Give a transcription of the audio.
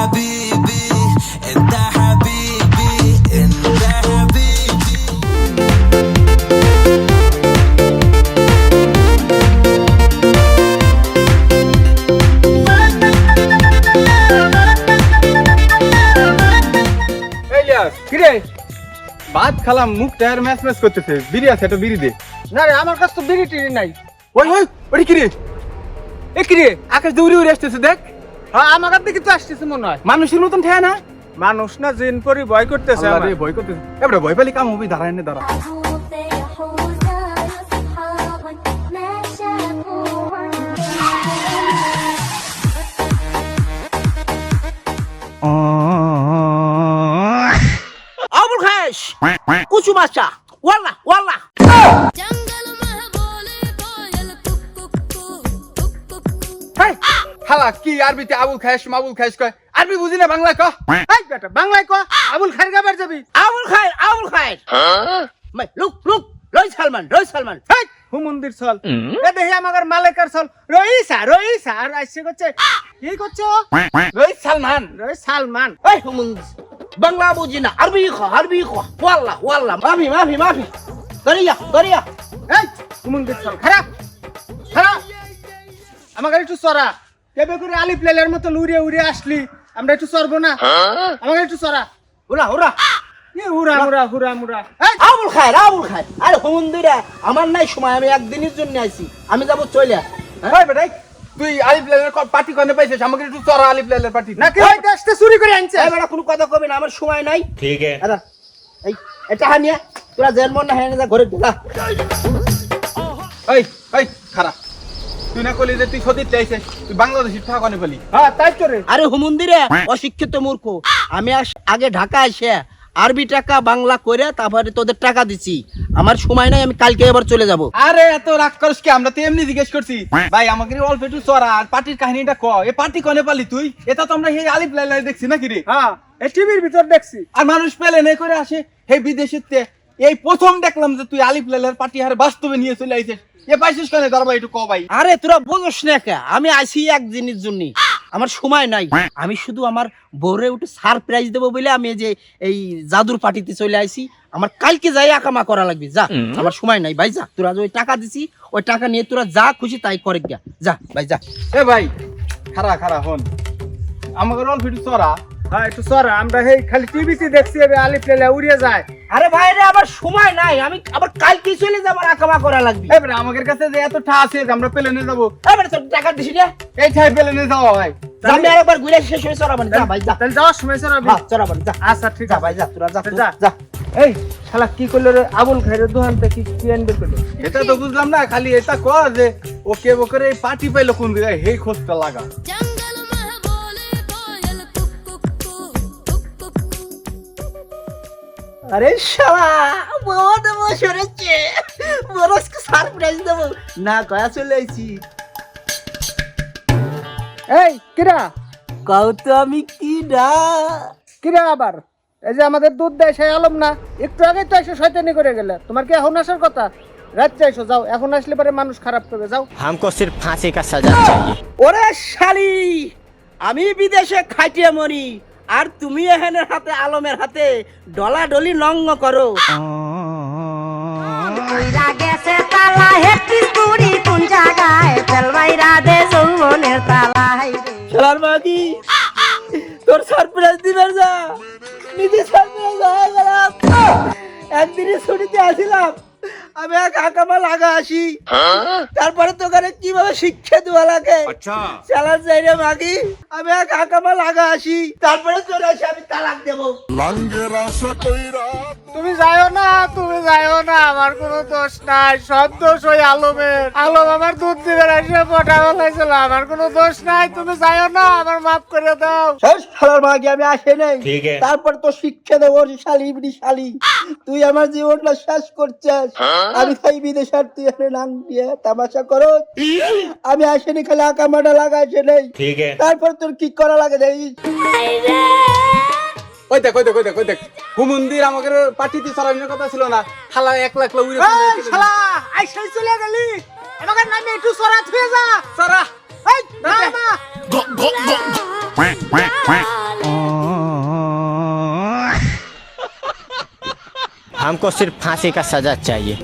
حبيبي انت حبيبي انت حبيبي এই লিয়াস কিরে ভাত খালাম মুখ টায়ার ম্যাচ ম্যাচ করতেছে বিড়ি আছে একটা বিড়ি দে না রে আমার কাছে তো বিড়ি টিড়ি নাই ওই ওই ওই কিরে এ কিরে আকাশ দৌড়ি উড়ে আসতেছে দেখ হ্যাঁ আমার দিকে তো আসতেছে মনে হয়। মানুষের মতন ঠেয়া না? মানুষ না জিন পরি ভয় করতেছে আরে ভয় করতেছে। এবারে ভয় পেলে কাম হবে দাঁড়ায় না দাঁড়া। কুচু মাছা ওয়াল্লা ওয়াল্লা হালা কি আরবিতে আবুল খায়েশ মাবুল খায়েশ কয়? আরবি বুঝি না বাংলা ক? এই বেটা বাংলায় কো? আবুল খাই গাবার যাবি। Abul Khayer Abul Khayer. My look look রই সালমান রই সালমান। হেই হুমন্দির চল এ দেখি আমার মালিকার চল রইসা রইসা আর আইসে করছে কি করছ? রই সালমান। রই সালমান। এই হুমুন বাংলা বুঝি না আরবি খ আরবি খ ওয়াল্লা ওয়াল্লা মাফি মাফি মাফি। গরিয়া গরিয়া এই হুমন্দির চল খারাপ খারাপ আমাকে একটু চড়া কেবে করে আলিফ লেলের মতো উড়ে উড়ে আসলি। আমরা একটু চড়বো না? আমাকে একটু চড়া। ওরা ওরা আমার নাই সময় আমি একদিনের জন্য আইছি। আমি যাব চলে বেটাই। তুই আলিফ লালের পার্টি কনে পাইছিস? আমাকে একটু চড়া আলিফ লালের পার্টি। নাকি ওই দেশটা চুরি করে আনছে। এই কোনো কথা কবে না আমার সময় নাই। ঠিক আছে। এই এটা হানিয়া তোরা জেল মন না হেনে যা ঘরে ঢোকা। এই এই খারাপ তুই না কলি যে তুই সতীর তুই বাংলাদেশি টাকা কনে পেলি। হ্যাঁ তাই তো রে। আরে হুমুন্দিরে অশিক্ষিত মূর্খ। আমি আগে ঢাকা এসে আরবি টাকা বাংলা করে তারপরে তোদের টাকা দিছি। আমার সময় নাই আমি কালকে এবার চলে যাব। আরে এত রাগ করিস কি? আমরা তো এমনি জিজ্ঞেস করছি। ভাই আমাকে অল্প একটু চড়া আর পার্টির কাহিনীটা ক? এ পার্টি কনে পালি তুই? এটা তো আমরা সেই আলিফ লাইলাই দেখছি নাকি রে? হ্যাঁ এই টিভির ভিতর দেখছি। আর মানুষ পেলে নে করে আসে হে বিদেশের এই প্রথম দেখলাম যে তুই আলিফ লাইলার পার্টি হারে বাস্তবে নিয়ে চলে আইছিস। এ পাইছিস কনে? দরবার একটু ক ভাই। আরে তোরা বোঝস না কে আমি আইছি একদিনের জন্য। আমার সময় নাই। আমি শুধু আমার বউরে একটু সারপ্রাইজ দেবো বলে আমি যে এই জাদুর পার্টিতে চলে আইছি। আমার কালকে যাই আকামা করা লাগবে। যা আমার সময় নাই। ভাই যা তোরা যে ওই টাকা দিছি ওই টাকা নিয়ে তোরা যা খুশি তাই করে গিয়া। যা ভাই যা। এ ভাই খারা খারা হন। আমাকে অল্প একটু চড়া। হ্যাঁ একটু সরা আমরা সেই খালি টিভিতে দেখছি এবার আলিফ লেলে উড়িয়ে যায়। আরে ভাই রে আমার সময় নাই আমি আবার কালকে চলে যাব আর আকামা করা লাগবে। এবারে আমাদের কাছে যে এত ঠা আছে আমরা পেলেনে যাব। এবারে তোর টাকা না এই ঠাই পেলেনে যাওয়া ভাই। আমি আরেকবার ঘুরে শেষ হয়ে চড়াবানি যা ভাই যা। তাহলে যাওয়ার সময় সরাবি হ্যাঁ চড়াবানি যা। আচ্ছা ঠিক আছে। ভাই যা তোরা যা যা। এই শালা কি করল রে? আবুল খাইরের দোকান থেকে কি আনবে করল এটা তো বুঝলাম না খালি এটা ক যে ওকে বকরে এই পার্টি পাইলো কোন জায়গায় হেই খোঁজটা লাগা। আরে শালা বহুত বছর হচ্ছে সারপ্রাইজ দেবো। না কয়া চলে আইছি। এই কিরা? কাউ তো আমি কি না কিরা আবার? এই যে আমাদের দুধ দেয় সে আলম না? একটু আগে তো এসে শয়তানি করে গেলে। তোমার কি এখন আসার কথা? রাত চাইছো যাও। এখন আসলে পরে মানুষ খারাপ করবে যাও। হামকো সির ফাঁসি কা ওরে শালি আমি বিদেশে খাটিয়ে মরি। আর তুমি এখানের হাতে আলমের হাতে ডলা ডলি নঙ্গ করো। গেছে তালা হেটিস বুড়ি কোন জায়গায়? ফেলবাইরা দে যৌবনের তালা শালার মাগি তোর সারপ্রাইজ দিবে যা। নিজে সারপ্রাইজ হয়ে গেলাম। একদিনে ছুটিতে আসিলাম। আমি এক আকামা লাগা আসি। তারপরে তোকে কীভাবে শিক্ষা দেওয়া লাগে? চালার যাই রে মাগি আমি এক আকামা লাগা আসি। তারপরে তোর আসি আমি তালাক দেবো। তুমি যাইও না তুমি যাইও না আমার কোনো দোষ নাই। সব দোষ ওই আলমের। আলম আমার দুধ দিবে এসে পটা আমার কোনো দোষ নাই তুমি যাইও না আমার মাফ করে দাও। শেষ খেলার মাগে আমি আসে নাই। তারপর তো শিক্ষা দেবো শালি ইবনি শালি। তুই আমার জীবনটা শেষ করছিস। আমি তাই বিদেশ আর তুই এখানে নাম দিয়ে তামাশা করো আমি আসেনি খালি আকামাটা লাগা আসে নাই তারপর তোর কি করা লাগে দেখিস ওই দেখ ওই দেখ ওই দেখ ওই দেখ হুমন্দির আমাকে পার্টিতে চড়ানোর কথা ছিল না খালা এক লাখ উড়ে এই শালা আইসাই চলে গেলি আমাকে নামে একটু সরা থুয়ে যা চড়া এই না না La, la, हमको सिर्फ फांसी का सजा चाहिए